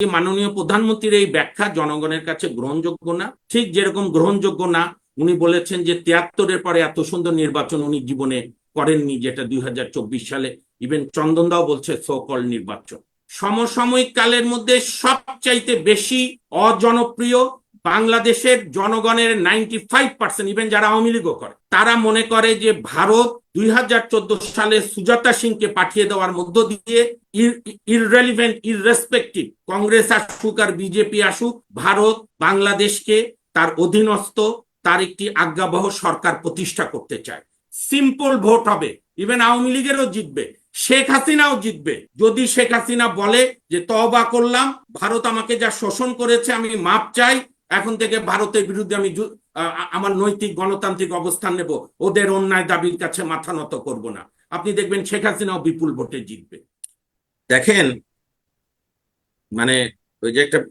যে মাননীয় প্রধানমন্ত্রীর এই ব্যাখ্যা জনগণের কাছে গ্রহণযোগ্য না, ঠিক যেরকম গ্রহণযোগ্য না, উনি বলেছেন যে তিয়াত্তরের পরে এত সুন্দর নির্বাচন উনি জীবনে করেননি, যেটা দুই হাজার চব্বিশ সালে। ইভেন চন্দনদাও বলছে সোকল নির্বাচন। সমসাময়িক কালের মধ্যে সবচাইতে বেশি অজনপ্রিয় বাংলাদেশের জনগণের নাইনটি ফাইভ পার্সেন্ট ইভেন যারা আওয়ামী লীগও করে, তারা মনে করে যে ভারত দুই হাজার চোদ্দ সালে সুজাতা সিংকে পাঠিয়ে দেওয়ার মধ্য দিয়ে ইররেলিভেন্ট ইররেসপেক্টিভ কংগ্রেস আসুক আর বিজেপি আসুক, ভারত বাংলাদেশকে তার অধীনস্থ, তার একটি আজ্ঞাবহ সরকার প্রতিষ্ঠা করতে চায়। সিম্পল ভোট হবে ইভেন আওয়ামী লীগেরও জিতবে, শেখ হাসিনাও জিতবে। যদি শেখ হাসিনা বলে যে তবা করলাম, ভারত আমাকে যা শোষণ করেছে আমি মাপ চাই এখন থেকে ভারতের বিরুদ্ধে আমি আমার নৈতিক গণতান্ত্রিক অবস্থান নেব। ওদের অন্যায় দাবির কাছে মাথা নত করব না। আপনি দেখবেন শেখ হাসিনাও বিপুল ভোটে জিতবে। দেখেন মানে ওই যে একটা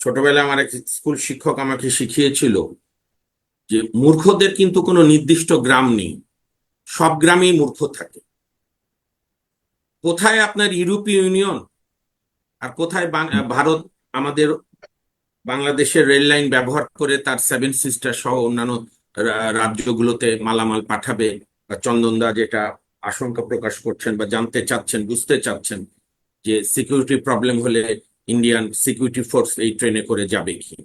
ছোটবেলায় আমার এক স্কুল শিক্ষক আমাকে শিখিয়েছিল যে মূর্খদের কিন্তু কোনো নির্দিষ্ট গ্রাম নেই। সব গ্রামেই মূর্খ থাকে। কোথায় আপনার ইউরোপীয় ইউনিয়ন? আর কোথায় ভারত আমাদের বাংলাদেশের রেল লাইন ব্যবহার করে তার সেভেন সিস্টার সহ অন্যান্য রাজ্যগুলোতে মালামাল পাঠাবে বা চন্দনদা যেটা আশঙ্কা প্রকাশ করছেন বা জানতে চাচ্ছেন, বুঝতে চাচ্ছেন যে সিকিউরিটি প্রবলেম হলে ইন্ডিয়ান সিকিউরিটি ফোর্স এই ট্রেনে করে যাবে কি?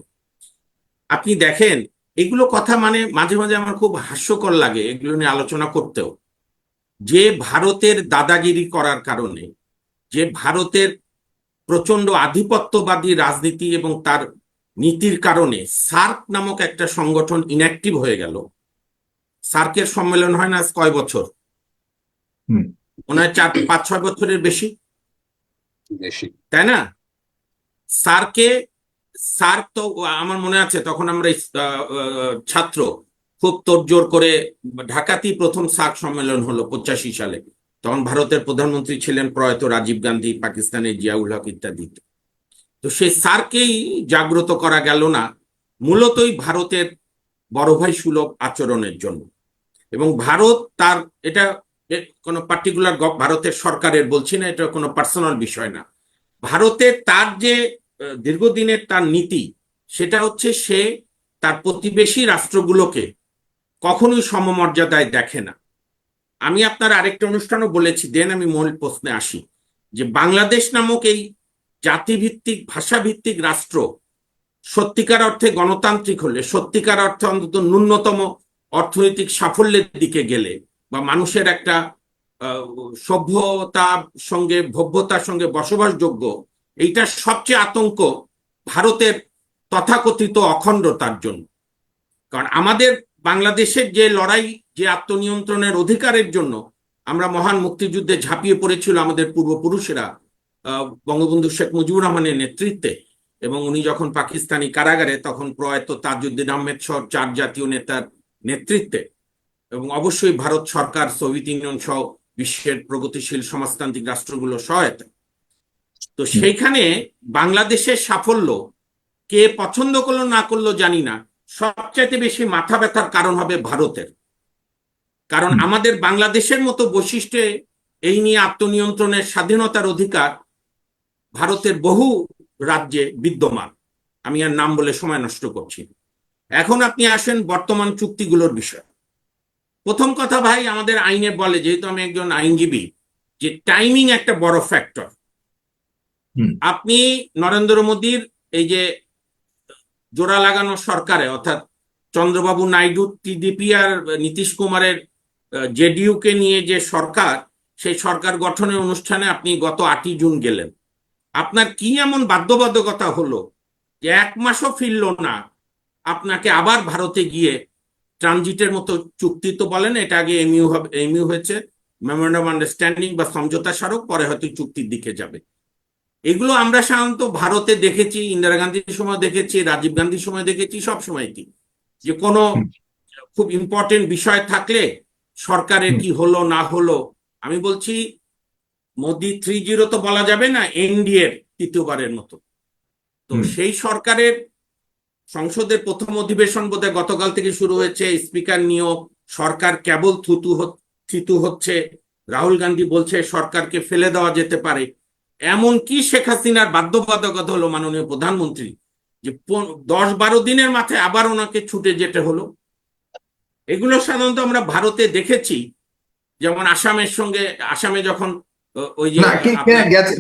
আপনি দেখেন, এগুলো কথা মানে মাঝে মাঝে আমার খুব হাস্যকর লাগে এগুলো নিয়ে আলোচনা করতেও। যে ভারতের দাদাগিরি করার কারণে, যে ভারতের প্রচণ্ড আধিপত্যবাদী রাজনীতি এবং তার নীতির কারণে সার্ক নামক একটা সংগঠন ইনঅ্যাক্টিভ হয়ে গেল। সার্কের সম্মেলন হয় না আজ কয় বছর? হুম। মনে হয় চার পাঁচ ছয় বছরের বেশি। বেশি। তাই না? সার্কে সার্ক তো আমার মনে আছে তখন আমরা ছাত্র খুব তোড়জোড় করে ঢাকাতেই প্রথম সার্ক সম্মেলন হলো পঁচাশি সালে। তখন ভারতের প্রধানমন্ত্রী ছিলেন প্রয়াত রাজীব গান্ধী পাকিস্তানের জিয়াউল হক ইত্যাদি। তো সেই স্যারকেই জাগ্রত করা গেল না, মূলতই ভারতের বড় ভাই সুলভ আচরণের জন্য। এবং ভারত তার, এটা কোনো পার্টিকুলার ভারতের সরকারের বলছি না, এটা কোনো পার্সোনাল বিষয় না। ভারতে তার যে দীর্ঘদিনের তার নীতি, সেটা হচ্ছে সে তার প্রতিবেশী রাষ্ট্রগুলোকে কখনোই সমমর্যাদায় দেখে না। আমি আপনার আরেকটা অনুষ্ঠানও বলেছি, দেন আমি মূল প্রশ্নে আসি, যে বাংলাদেশ নামক এই জাতিভিত্তিক ভাষাভিত্তিক রাষ্ট্র সত্যিকার অর্থে গণতান্ত্রিক হলে সত্যিকার অর্থে অন্তত ন্যূনতম অর্থনৈতিক সাফল্যের দিকে গেলে বা মানুষের একটা আহ, সভ্যতার সঙ্গে ভব্যতার সঙ্গে বসবাসযোগ্য এইটা সবচেয়ে আতঙ্ক ভারতের তথাকথিত অখণ্ডতার জন্য। কারণ আমাদের বাংলাদেশের যে লড়াই যে আত্মনিয়ন্ত্রণের অধিকারের জন্য আমরা মহান মুক্তিযুদ্ধে ঝাঁপিয়ে পড়েছিল আমাদের পূর্বপুরুষেরা বঙ্গবন্ধু শেখ মুজিবুর রহমানের নেতৃত্বে এবং উনি যখন পাকিস্তানি কারাগারে তখন প্রয়াত তাজউদ্দিন আহমেদ সহ চার জাতীয় নেতার নেতৃত্বে এবং অবশ্যই ভারত সরকার সোভিয়েত ইউনিয়ন সহ বিশ্বের প্রগতিশীল সমাজতান্ত্রিক রাষ্ট্রগুলোর সহায়তা। তো সেইখানে বাংলাদেশের সাফল্য কে পছন্দ করল না করল জানি না। সবচাইতে বেশি মাথা ব্যথার কারণ হবে ভারতের। কারণ আমাদের বাংলাদেশের মতো বৈশিষ্ট্যে এই নিয়ে আত্মনিয়ন্ত্রণের স্বাধীনতার অধিকার ভারতের বহু রাজ্যে বিদ্যমান। আমি আর নাম বলে সময় নষ্ট করছি এখন আপনি আসেন বর্তমান চুক্তিগুলোর বিষয়। প্রথম কথা ভাই আমাদের আইনে বলে যেহেতু আমি একজন আইনজীবী যে টাইমিং একটা বড় ফ্যাক্টর। আপনি নরেন্দ্র মোদীর এই যে জোড়া লাগানো সরকারে অর্থাৎ চন্দ্রবাবু নাইডু টিডিপি আর নীতিশ কুমারের জেডিইউ কে নিয়ে যে সরকার সেই সরকার গঠনের অনুষ্ঠানে আপনি গত আটই জুন গেলেন। আপনার কি এমন বাধ্যবাধকতা হলো যে এক মাসও ফিরল না? আপনাকে আবার ভারতে গিয়ে ট্রানজিটের মতো চুক্তি তো বলেন এটা আগে এমইউ হবে এমইউ হয়েছে মেমোরেন্ডাম আন্ডারস্ট্যান্ডিং বা সমঝোতা স্মারক পরে হয়তো চুক্তির দিকে যাবে। এগুলো আমরা সাধারণত ভারতে দেখেছি ইন্দিরা গান্ধীর সময় দেখেছি রাজীব গান্ধীর সময় দেখেছি সব সময় কি। যে কোনো খুব ইম্পর্টেন্ট বিষয় থাকলে সরকারের কি হলো না হলো আমি বলছি মোদি থ্রি জিরো তো বলা যাবে না এনডিএ এর তৃতীয়বারের মতো। তো সেই সরকারের সংসদের প্রথম অধিবেশন বোধহয় গতকাল থেকে শুরু হয়েছে স্পিকার নিয়োগ সরকার কেবল থুতু থিতু হচ্ছে রাহুল গান্ধী বলছে সরকারকে ফেলে দেওয়া যেতে পারে। এমন কি শেখ হাসিনার বাধ্যবাধকতা হলো মাননীয় প্রধানমন্ত্রী যে দশ বারো দিনের মাথায় আবার ওনাকে ছুটে যেতে হলো। এগুলো সাধারণত আমরা ভারতে দেখেছি যেমন আসামের সঙ্গে আসামে যখন ওই যে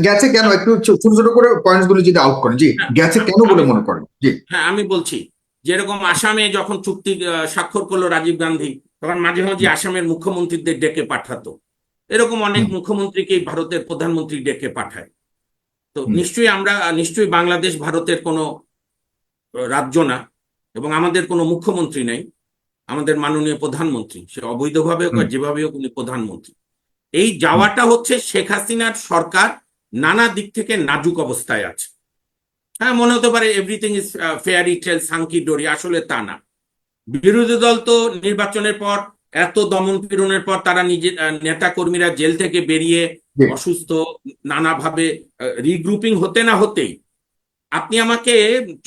গেছে কেন? একটু ছোট ছোট করে পয়েন্টসগুলো যদি আউট করেন। জি হ্যাঁ, গেছে কেন বলে মনে করেন? জি। হ্যাঁ আমি বলছি যেরকম আসামে যখন চুক্তি স্বাক্ষর করল রাজীব গান্ধী তখন মাঝে মাঝে আসামের মুখ্যমন্ত্রীদের ডেকে পাঠাতো। এরকম অনেক। মুখ্যমন্ত্রীকেই ভারতের প্রধানমন্ত্রী ডেকে পাঠায়। তো নিশ্চয়ই আমরা নিশ্চয়ই বাংলাদেশ ভারতের কোনো রাজ্য না এবং আমাদের কোনো মুখ্যমন্ত্রী নাই আমাদের মাননীয় প্রধানমন্ত্রী। সে অবৈধভাবে হোক আর। যেভাবে হোক উনি প্রধানমন্ত্রী। এই যাওয়াটা হচ্ছে শেখ হাসিনার সরকার নানা দিক থেকে নাজুক অবস্থায় আছে। হ্যাঁ মনে হতে পারে everything is fairy tale hunky dory আসলে তা না। বিরোধী দল তো নির্বাচনের পর এত দমন পীড়নের পর তারা নিজের নেতা কর্মীরা জেল থেকে বেরিয়ে অসুস্থ নানাভাবে রিগ্রুপিং হতে না হতেই আপনি আমাকে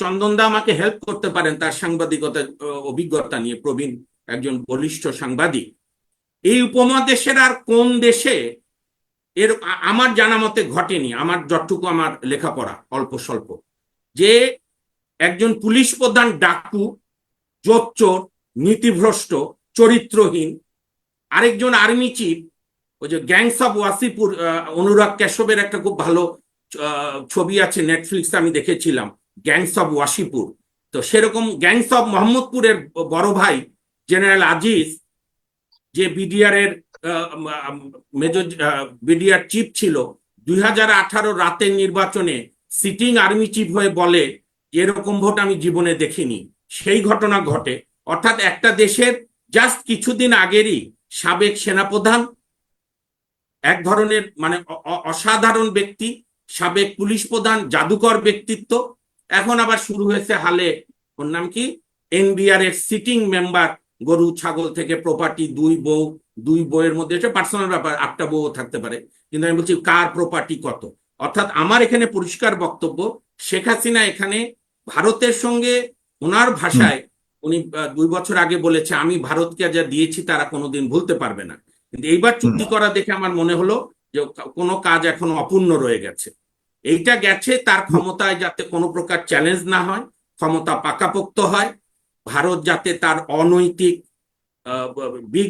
চন্দনদা আমাকে হেল্প করতে পারেন তার সাংবাদিকতা অভিজ্ঞতা নিয়ে। প্রবীণ একজন বলিষ্ঠ সাংবাদিক। এই উপমহাদেশের আর কোন দেশে এর আমার জানা মতে ঘটেনি, আমার যতটুকু আমার লেখাপড়া, অল্প স্বল্প। যে একজন পুলিশ প্রধান ডাকু, জোচ্চোর, নীতিভ্রষ্ট, চরিত্রহীন, আরেকজন আর্মি চিফ, ওই যে গ্যাংস অফ ওয়াসিপুর অনুরাগ কেশবের একটা খুব ভালো ছবি আছে নেটফ্লিক্সে আমি দেখেছিলাম, গ্যাংস অফ ওয়াসিপুর। তো সেরকম গ্যাংস অফ মোহাম্মদপুরের বড় ভাই, জেনারেল আজিজ যে বিডিআর এর মেজর বিডিআর চিফ ছিল, দুই হাজার আঠারো রাতের নির্বাচনে সিটিং আর্মি চিফ হয়ে বলে, এরকম ভোট আমি জীবনে দেখিনি। সেই ঘটনা ঘটে। অর্থাৎ একটা দেশের জাস্ট কিছুদিন আগেরই সাবেক সেনাপ্রধান, এক ধরনের মানে অসাধারণ ব্যক্তি, সাবেক পুলিশ প্রধান, জাদুকর ব্যক্তিত্ব। এখন আবার শুরু হয়েছে হালে, ওর নাম কি? এনবিআর এর সিটিং মেম্বার গরু ছাগল থেকে প্রপার্টি দুই বউ দুই বউয়ের মধ্যে এটা পার্সোনাল ব্যাপার আটটা বউ থাকতে পারে। কিন্তু আমি বলছি কার প্রপার্টি কত? অর্থাৎ আমার এখানে পরিষ্কার বক্তব্য শেখ হাসিনা এখানে ভারতের সঙ্গে ওনার ভাষায় উনি দুই বছর আগে বলেছে আমি ভারতকে যা দিয়েছি তারা কোনোদিন ভুলতে পারবে না। কিন্তু এইবার চুক্তি করা দেখে আমার মনে হলো যে কোনো কাজ এখনও অপূর্ণ রয়ে গেছে। এইটা গেছে তার ক্ষমতায় যাতে কোনো প্রকার চ্যালেঞ্জ না হয় ক্ষমতা পাকাপোক্ত হয় ভারত যাতে তার অনৈতিক বিগ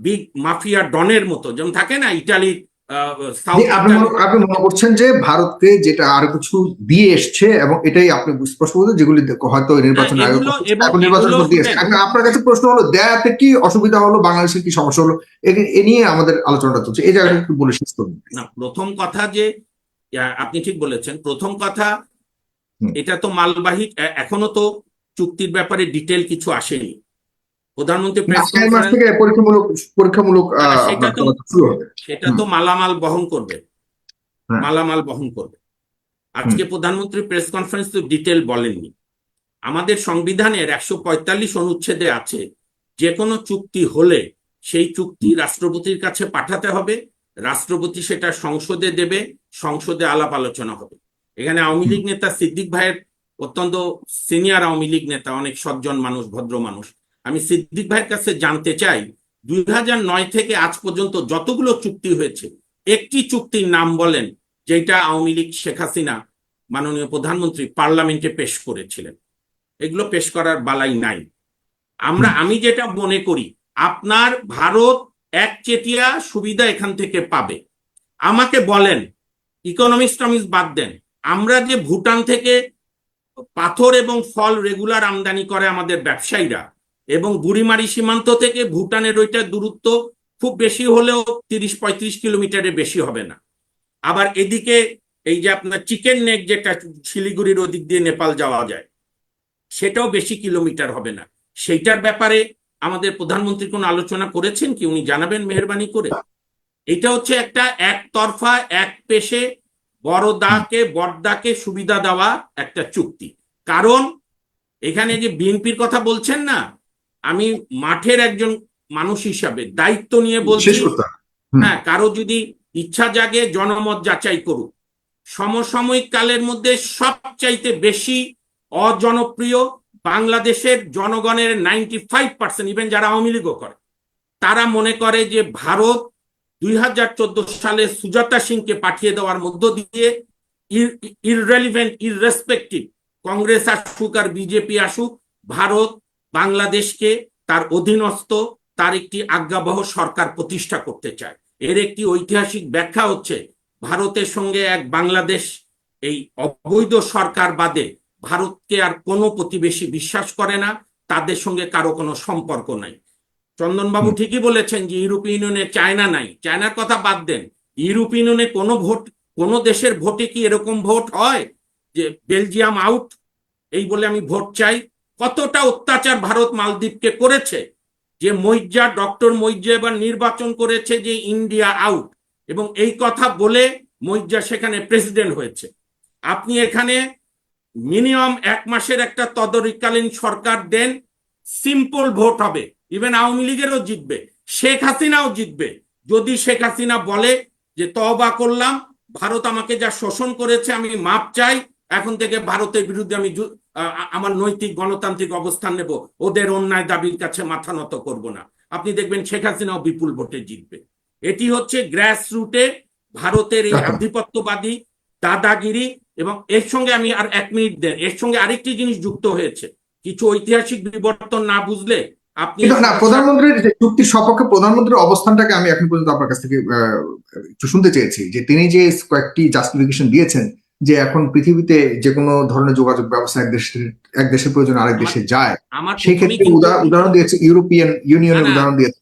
বিগ মাফিয়া ডনের মতো যেমন থাকে না ইটালির আপনি ইটালি- মনে- আপনি মনে করছেন যে ভারতকে যেটা আরও কিছু দিয়ে এসছে এবং এটাই আপনি স্পষ্ট বলতে যেগুলি হয়তো নির্বাচন হ্যাঁ, নির্বাচন দিয়ে এসছে। আপনার কাছে প্রশ্ন হলো দেয়াতে কি অসুবিধা হলো বাংলাদেশের কি সমস্যা হলো? এ- এ নিয়ে আমাদের আলোচনাটা চলছে। এই জায়গাটা একটু বলে শেষ করুন। না প্রথম কথা যে আপনি ঠিক বলেছেন প্রথম কথা এটা তো মালবাহী এখনও তো চুক্তির ব্যাপারে ডিটেল কিছু আসেনি। প্রধানমন্ত্রী পরীক্ষামূলক পরীক্ষামূলক সেটা তো- সেটা তো মালামাল বহন করবে। হ্যাঁ। মালামাল বহন করবে। আজকে প্রধানমন্ত্রী প্রেস কনফারেন্স তো ডিটেল বলেননি। আমাদের সংবিধানের একশো পঁয়তাল্লিশ অনুচ্ছেদে আছে যে কোনো চুক্তি হলে সেই চুক্তি রাষ্ট্রপতির কাছে পাঠাতে হবে। রাষ্ট্রপতি সেটা সংসদে দেবে সংসদে আলাপ আলোচনা হবে। এখানে আওয়ামী লীগ নেতা সিদ্দিক ভাইয়ের অত্যন্ত সিনিয়র আওয়ামী লীগ নেতা, অনেক সজ্জন মানুষ, ভদ্র মানুষ। আমি সিদ্দিক ভাইয়ের কাছে জানতে চাই, দুই নয় থেকে আজ পর্যন্ত যতগুলো চুক্তি হয়েছে, একটি চুক্তির নাম বলেন যেটা আওয়ামী লীগ শেখ হাসিনা মাননীয় প্রধানমন্ত্রী পার্লামেন্টে পেশ করেছিলেন। এগুলো পেশ করার বালাই নাই। আমরা, আমি যেটা মনে করি, আপনার ভারত এক একচেটিয়া সুবিধা এখান থেকে পাবে। আমাকে বলেন ইকোনমিক্স বাদ দেন, আমরা যে ভুটান থেকে পাথর এবং ফল রেগুলার আমদানি করে আমাদের ব্যবসায়ীরা। এবং বুড়িমারি সীমান্ত থেকে ভুটানের ওইটার দূরত্ব খুব বেশি হলেও তিরিশ পঁয়ত্রিশ কিলোমিটারের বেশি হবে না। আবার এদিকে এই যে আপনার চিকেন নেক যেটা শিলিগুড়ির ওদিক দিয়ে নেপাল যাওয়া যায়, সেটাও বেশি কিলোমিটার হবে না। সেইটার ব্যাপারে আমাদের প্রধানমন্ত্রী কোনো আলোচনা করেছেন কি? উনি জানাবেন মেহরবানি করে। এটা হচ্ছে একটা একতরফা, এক পেশে বড় দাকে বড়দাকে সুবিধা দেওয়া একটা চুক্তি। কারণ এখানে যে বিএনপির কথা বলছেন না আমি মাঠের একজন মানুষ হিসাবে দায়িত্ব নিয়ে বলছি। হ্যাঁ কারও যদি ইচ্ছা জাগে জনমত যাচাই করুক। সমসাময়িক কালের মধ্যে সবচাইতে বেশি অজনপ্রিয় বাংলাদেশের জনগণের নাইনটি ফাইভ পার্সেন্ট ইভেন যারা আওয়ামী লীগও করে তারা মনে করে যে ভারত দুই হাজার চোদ্দ সালে সুজাতা সিংকে পাঠিয়ে দেওয়ার মধ্য দিয়ে ইররেলিভেন্ট, ইররেসপেক্টিভ কংগ্রেস আসুক আর বিজেপি আসুক, ভারত বাংলাদেশকে তার অধীনস্থ, তার একটি আজ্ঞাবহ সরকার প্রতিষ্ঠা করতে চায়। এর একটি ঐতিহাসিক ব্যাখ্যা হচ্ছে, ভারতের সঙ্গে এক বাংলাদেশ এই অবৈধ সরকার বাদে ভারতকে আর কোনো প্রতিবেশী বিশ্বাস করে না, তাদের সঙ্গে কারও কোনো সম্পর্ক নাই। চন্দনবাবু ঠিকই বলেছেন যে ইউরোপীয় ইউনিয়নে চায়না নাই। চায়নার কথা বাদ দেন। ইউরোপীয় ইউনিয়নে কোনো ভোট কোনো দেশের ভোটে কি এরকম ভোট হয় যে বেলজিয়াম আউট এই বলে আমি ভোট চাই। কতটা অত্যাচার ভারত মালদ্বীপকে করেছে? যে মৈজা ডক্টর মৈজা এবার নির্বাচন করেছে যে ইন্ডিয়া আউট এবং এই কথা বলে মৈজা সেখানে প্রেসিডেন্ট হয়েছে। আপনি এখানে মিনিমাম এক মাসের একটা তদারীকালীন সরকার দেন সিম্পল ভোট হবে। ইভেন আওয়ামী লীগেরও জিতবে। শেখ হাসিনাও জিতবে। যদি শেখ হাসিনা বলে যে তবা করলাম, ভারত আমাকে যা শোষণ করেছে, আমি মাপ চাই, এখন থেকে ভারতের বিরুদ্ধে আমি আমার নৈতিক গণতান্ত্রিক অবস্থান নেব, ওদের অন্যায় দাবির কাছে মাথা নত করব না। আপনি দেখবেন শেখ হাসিনাও বিপুল ভোটে জিতবে। এটি হচ্ছে গ্রাস রুটে ভারতের এই আধিপত্যবাদী দাদাগিরি এবং এর সঙ্গে আমি আর এক মিনিট দেন, এর সঙ্গে আরেকটি জিনিস যুক্ত হয়েছে। কিছু ঐতিহাসিক বিবর্তন না বুঝলে আপনি না প্রধানমন্ত্রীর যে চুক্তির সপক্ষে প্রধানমন্ত্রীর অবস্থানটাকে আমি এখন পর্যন্ত আপনার কাছ থেকে একটু শুনতে চেয়েছি। যে তিনি যে কয়েকটি জাস্টিফিকেশন দিয়েছেন যে এখন পৃথিবীতে যে কোনো ধরনের যোগাযোগ ব্যবস্থা এক দেশের এক দেশের প্রয়োজন আরেক দেশে যায় উদাহরণ দিয়েছে ইউরোপিয়ান ইউনিয়নের উদাহরণ দিয়েছে।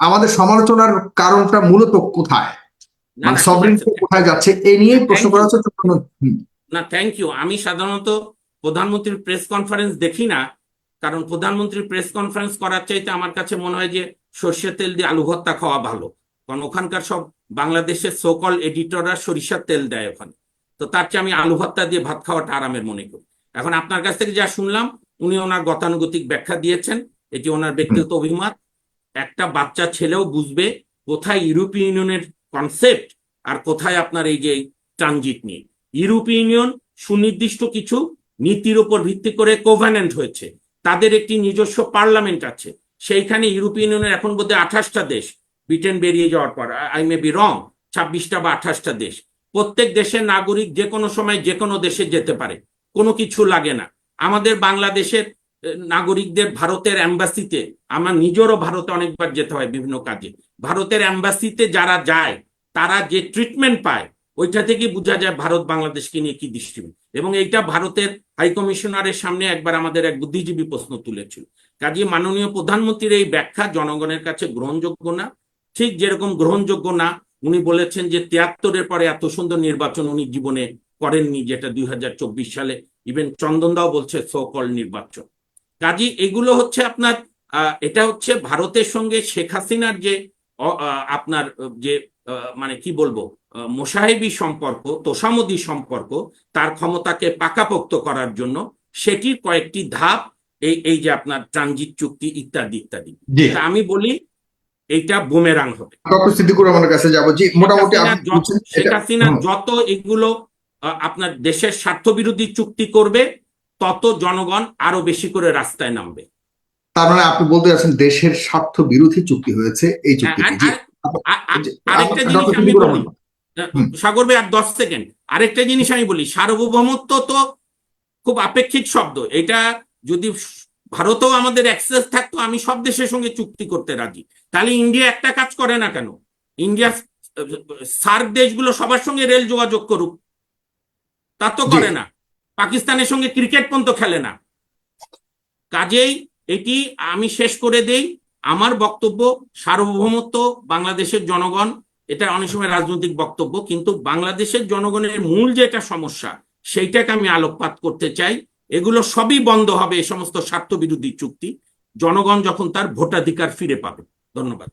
আমাদের সমালোচনার কারণটা মূলত কোথায়? মানে সবরিনটি কোথায় যাচ্ছে এই নিয়ে প্রশ্ন করা হচ্ছে। না থ্যাংক ইউ আমি সাধারণত প্রধানমন্ত্রীর প্রেস কনফারেন্স দেখি না কারণ প্রধানমন্ত্রীর প্রেস কনফারেন্স করার চাইতে আমার কাছে মনে হয় যে সর্ষের তেল দিয়ে আলু ভর্তা খাওয়া ভালো। কারণ ওখানকার সব বাংলাদেশের সোকল এডিটররা সরিষার তেল দেয় ওখানে। তো তার চেয়ে আমি আলু ভর্তা দিয়ে ভাত খাওয়াটা আরামের মনে করি। এখন আপনার কাছ থেকে যা শুনলাম, উনি ওনার গতানুগতিক ব্যাখ্যা দিয়েছেন, এটি ওনার ব্যক্তিগত অভিমত। একটা বাচ্চা ছেলেও বুঝবে কোথায় ইউরোপীয় ইউনিয়নের কনসেপ্ট আর কোথায় আপনার এই যে ট্রানজিট নিয়ে। ইউরোপীয় ইউনিয়ন সুনির্দিষ্ট কিছু নীতির উপর ভিত্তি করে কোভ্যানেন্ট হয়েছে। তাদের একটি নিজস্ব পার্লামেন্ট আছে। সেইখানে ইউরোপীয় ইউনিয়নের এখন বোধহয় আঠাশটা দেশ, ব্রিটেন বেরিয়ে যাওয়ার পর, আই মে বি রং, ছাব্বিশটা বা আঠাশটা দেশ। প্রত্যেক দেশের নাগরিক যে কোনো সময় যে কোনো দেশে যেতে পারে, কোনো কিছু লাগে না। আমাদের বাংলাদেশের নাগরিকদের ভারতের অ্যাম্বাসিতে, আমার নিজেরও ভারতে অনেকবার যেতে হয় বিভিন্ন কাজে। ভারতের অ্যাম্বাসিতে যারা যায়, তারা যে ট্রিটমেন্ট পায়, ওইটা থেকে বোঝা যায় ভারত বাংলাদেশকে নিয়ে কি দৃষ্টিভঙ্গি। এবং এইটা ভারতের হাই কমিশনারের সামনে একবার আমাদের এক বুদ্ধিজীবী প্রশ্ন তুলেছিল। কাজে মাননীয় প্রধানমন্ত্রীর এই ব্যাখ্যা জনগণের কাছে গ্রহণযোগ্য না? ঠিক যেরকম গ্রহণযোগ্য না, উনি বলেছেন যে তিয়াত্তরের পরে এত সুন্দর নির্বাচন উনি জীবনে করেননি, যেটা দুই হাজার চব্বিশ সালে। ইভেন চন্দনদাও বলছে সো কল নির্বাচন। কাজী, এগুলো হচ্ছে আপনার এটা হচ্ছে ভারতের সঙ্গে শেখ হাসিনার যে আপনার, যে মানে কি বলব? মোসাহেবি সম্পর্ক তোষামদি সম্পর্ক তার ক্ষমতাকে পাকাপোক্ত করার জন্য সেটির কয়েকটি ধাপ এই এই যে আপনার ট্রানজিট চুক্তি ইত্যাদি ইত্যাদি। আমি বলি এইটা বুমেরাং হবে। ডক্টর সিদ্দিকুর রহমানের কাছে যাব। জি মোটামুটি শেখ হাসিনা যত- এগুলো আপনার দেশের স্বার্থবিরোধী চুক্তি করবে তত জনগণ আরও বেশি করে রাস্তায় নামবে। তার মানে আপনি বলতে যাচ্ছেন দেশের স্বার্থ বিরোধী চুক্তি হয়েছে এই চুক্তি আ- জি, আরেকটা জিনিস আমি বলি। সাগর ভাই আর দশ সেকেন্ড। আরেকটা জিনিস আমি বলি সার্বভৌমত্ব তো খুব আপেক্ষিক শব্দ। এটা যদি ভারতেও আমাদের অ্যাক্সেস থাকতো আমি সব দেশের সঙ্গে চুক্তি করতে রাজি। তাহলে ইন্ডিয়া একটা কাজ করে না কেন? ইন্ডিয়া সার্ক দেশগুলো সবার সঙ্গে রেল যোগাযোগ করুক। তা তো করে না। পাকিস্তানের সঙ্গে ক্রিকেট পর্যন্ত খেলে না। কাজেই এটি আমি শেষ করে দেই। আমার বক্তব্য সার্বভৌমত্ব বাংলাদেশের জনগণ এটা অনেক সময় রাজনৈতিক বক্তব্য, কিন্তু বাংলাদেশের জনগণের মূল যেটা সমস্যা, সেইটাকে আমি আলোকপাত করতে চাই। এগুলো সবই বন্ধ হবে এ সমস্ত স্বার্থ স্বার্থবিরোধী চুক্তি। জনগণ যখন তার ভোটাধিকার ফিরে পাবে। ধন্যবাদ।